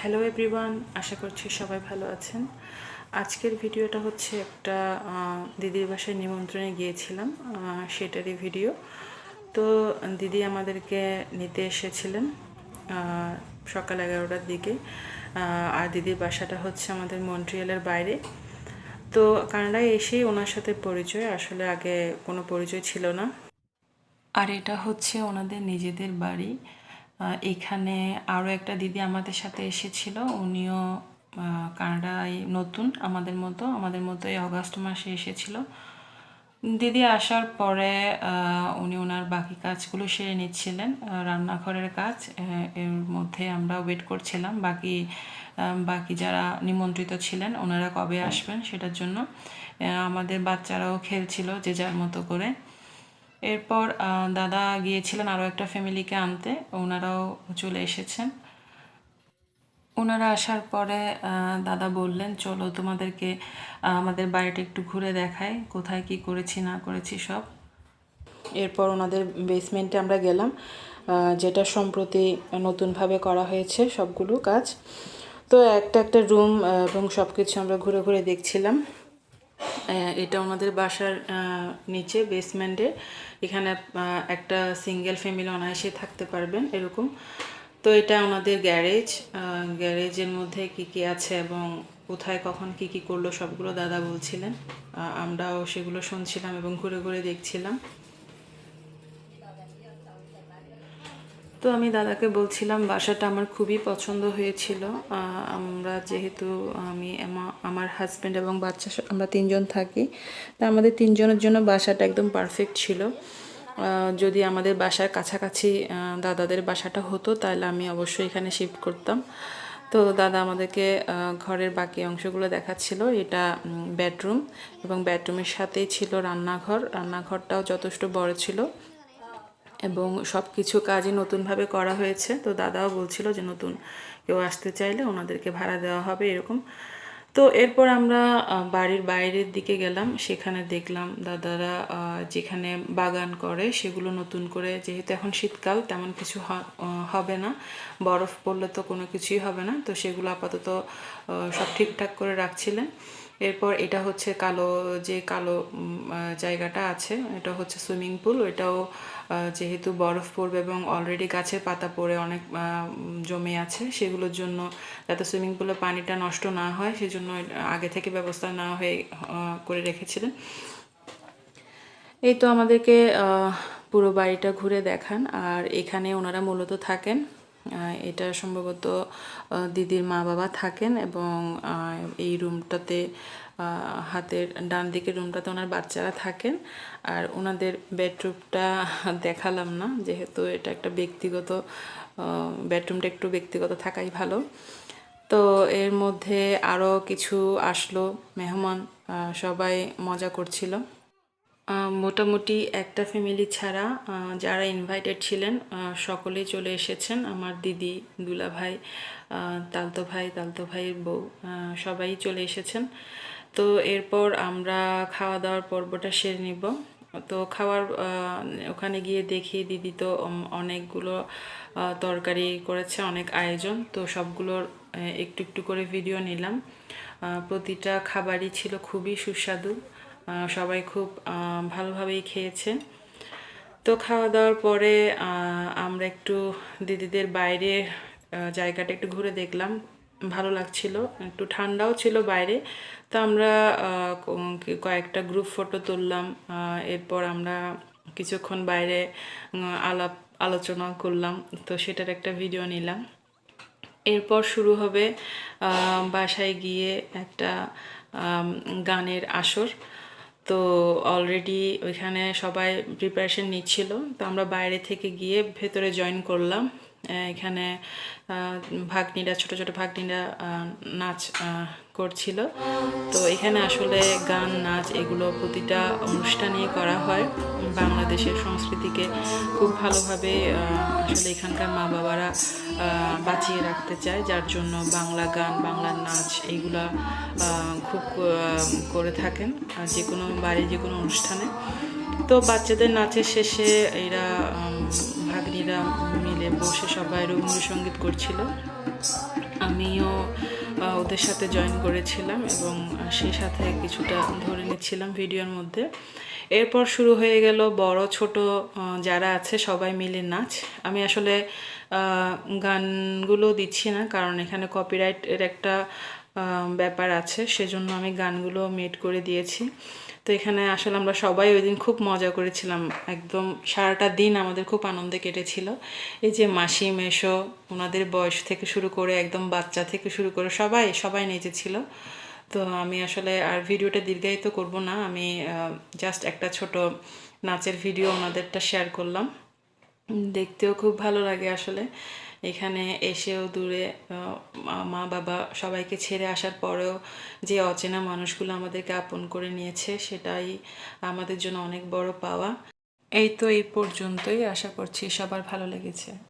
Hello everyone আশা করছি সবাই ভালো আছেন। আজকের ভিডিওটা হচ্ছে একটা দিদির বাসায় নিমন্ত্রণে গিয়েছিলাম সেটারই ভিডিও। তো দিদি আমাদেরকে নিতে এসেছিলেন সকাল এগারোটার দিকে। আর দিদির বাসাটা হচ্ছে আমাদের মন্ট্রিয়ালের বাইরে। তো কানাডায় এসেই ওনার সাথে পরিচয়, আসলে আগে কোনো পরিচয় ছিল না। আর এটা হচ্ছে ওনাদের নিজেদের বাড়ি। এখানে আরও একটা দিদি আমাদের সাথে এসেছিল। উনিও কানাডায় নতুন আমাদের মতো আমাদের মতো এই অগাস্ট মাসে এসেছিল। দিদি আসার পরে উনি ওনার বাকি কাজগুলো সেরে নিচ্ছিলেন রান্নাঘরের কাজ এর মধ্যে আমরা ওয়েট করছিলাম। বাকি বাকি যারা নিমন্ত্রিত ছিলেন, ওনারা কবে আসবেন সেটার জন্য আমাদের বাচ্চারাও খেলছিল যে যার মতো করে। এরপর দাদা গিয়েছিলেন আরও একটা ফ্যামিলিকে আনতে। ওনারাও চলে এসেছেন। ওনারা আসার পরে দাদা বললেন, চলো তোমাদেরকে আমাদের বাড়িটা একটু ঘুরে দেখাই। কোথায় কি করেছি, না করেছি সব। এরপর ওনাদের বেসমেন্টে আমরা গেলাম যেটা সম্প্রতি নতুনভাবে করা হয়েছে সবগুলো কাজ। তো একটা একটা রুম এবং সব কিছু আমরা ঘুরে ঘুরে দেখছিলাম। এটা ওনাদের বাসার নিচে বেসমেন্টে এখানে একটা সিঙ্গেল ফ্যামিলি অনায়াসে থাকতে পারবেন, এরকম। তো এটা ওনাদের গ্যারেজ গ্যারেজের মধ্যে কি কি আছে এবং কোথায়, কখন, কি কি করল, সবগুলো দাদা বলছিলেন। আমরাও সেগুলো শুনছিলাম এবং ঘুরে ঘুরে দেখছিলাম। তো আমি দাদাকে বলছিলাম, বাসাটা আমার খুবই পছন্দ হয়েছিল। আমরা যেহেতু আমি আমার হাজব্যান্ড এবং বাচ্চা আমরা তিনজন থাকি, তা আমাদের তিনজনের জন্য বাসাটা একদম পারফেক্ট ছিল। যদি আমাদের বাসার কাছাকাছি দাদাদের বাসাটা হতো, তাহলে আমি অবশ্যই এখানে শিফট করতাম। তো দাদা আমাদেরকে ঘরের বাকি অংশগুলো দেখাচ্ছিল, এটা বেডরুম এবং বেডরুমের সাথেই ছিল রান্নাঘর। রান্নাঘরটাও যথেষ্ট বড় ছিল। এবং সব কিছু কাজই নতুনভাবে করা হয়েছে। তো দাদাও বলছিল যে, নতুন কেউ আসতে চাইলে ওনাদেরকে ভাড়া দেওয়া হবে, এরকম। তো এরপর আমরা বাড়ির বাইরের দিকে গেলাম। সেখানে দেখলাম দাদারা যেখানে বাগান করে সেগুলো নতুন করে, যেহেতু এখন শীতকাল, তেমন কিছু হবে না। বরফ পড়লে তো কোনো কিছুই হবে না। তো সেগুলো আপাতত সব ঠিকঠাক করে রাখছিলেন। এরপর এটা হচ্ছে কালো, যে কালো জায়গাটা আছে, এটা হচ্ছে সুইমিং পুল এটাও যেহেতু বরফ পড়বে এবং অলরেডি গাছের পাতা পড়ে অনেক জমে আছে, সেগুলোর জন্য যাতে সুইমিং পুলে পানিটা নষ্ট না হয়, সেজন্য আগে থেকে ব্যবস্থা না হয়ে করে রেখেছিলেন। এই তো আমাদেরকে পুরো বাড়িটা ঘুরে দেখান, আর এখানে ওনারা মূলত থাকেন। এটা সম্ভবত দিদির মা বাবা থাকেন এবং এই রুমটাতে হাতের ডান দিকের রুমটাতে ওনার বাচ্চারা থাকেন। আর ওনাদের বেডরুমটা দেখালাম না, যেহেতু এটা একটা ব্যক্তিগত বেডরুমটা একটু ব্যক্তিগত থাকাই ভালো। তো এর মধ্যে আরও কিছু আসলো, মেহমান সবাই মজা করছিল। মোটামুটি একটা ফ্যামিলি ছাড়া যারা ইনভাইটেড ছিলেন সকলেই চলে এসেছেন। আমার দিদি দুলা ভাই তালতো ভাই, তালতো ভাইয়ের বউ সবাই চলে এসেছেন। তো এরপর আমরা খাওয়া দাওয়ার পর্বটা সেরে নিব। তো খাওয়ার ওখানে গিয়ে দেখি দিদি তো অনেকগুলো তরকারি করেছে, অনেক আয়োজন। তো সবগুলোর একটু একটু করে ভিডিও নিলাম। প্রতিটা খাবারই ছিল খুবই সুস্বাদু। সবাই খুব ভালোভাবেই খেয়েছে। তো খাওয়া দাওয়ার পরে আমরা একটু দিদিদের বাইরে জায়গাটা একটু ঘুরে দেখলাম। ভালো লাগছিল, একটু ঠান্ডাও ছিল বাইরে। তো আমরা কয়েকটা গ্রুপ ফটো তুললাম। এরপর আমরা কিছুক্ষণ বাইরে আলাপ, আলোচনা করলাম। তো সেটার একটা ভিডিও নিলাম। এরপর শুরু হবে বাসায় গিয়ে একটা গানের আসর। তো অলরেডি ওইখানে সবাই প্রিপারেশন নিচ্ছিল। তো আমরা বাইরে থেকে গিয়ে ভেতরে জয়েন করলাম। এখানে ভাগ্নিরা, ছোট ছোট ভাগ্নিরা নাচ করছিল। তো এখানে আসলে গান, নাচ এগুলো প্রতিটা অনুষ্ঠানেই করা হয়। বাংলাদেশের সংস্কৃতিকে খুব ভালোভাবে আসলে এখানকার মা বাবারা বাঁচিয়ে রাখতে চায়। যার জন্য বাংলা গান, বাংলা নাচ এইগুলা খুব করে থাকেন যে কোনো বাড়ির যে কোনো অনুষ্ঠানে। তো বাচ্চাদের নাচের শেষে এরা ভাগ্নিরা মিলে বসে সবাই রবীন্দ্রসঙ্গীত করছিল। আমিও ওদের সাথে জয়েন করেছিলাম এবং সেই সাথে কিছুটা ধরে নিচ্ছিলাম ভিডিওর মধ্যে। এরপর শুরু হয়ে গেল বড়, ছোট যারা আছে সবাই মিলে নাচ। আমি আসলে গানগুলো দিচ্ছি না কারণ এখানে কপিরাইটের একটা ব্যাপার আছে, সেজন্য আমি গানগুলো মেড করে দিয়েছি। তো এখানে আসলে আমরা সবাই ওই দিন খুব মজা করেছিলাম। একদম সারাটা দিন আমাদের খুব আনন্দে কেটেছিল। এই যে মাসি, মেশো, ওনাদের বয়স থেকে শুরু করে একদম বাচ্চা থেকে শুরু করে সবাই সবাই নেচেছিল। তো আমি আসলে আর ভিডিওটা দীর্ঘায়িত করব না। আমি জাস্ট একটা ছোট নাচের ভিডিও ওনাদেরটা শেয়ার করলাম। দেখতেও খুব ভালো লাগে আসলে। এখানে এসেও দূরে মা- বাবা সবাইকে ছেড়ে আসার পরেও যে অচেনা মানুষগুলো আমাদেরকে আপন করে নিয়েছে, সেটাই আমাদের জন্য অনেক বড় পাওয়া। এই তো এই পর্যন্তই, আশা করছি সবার ভালো লেগেছে।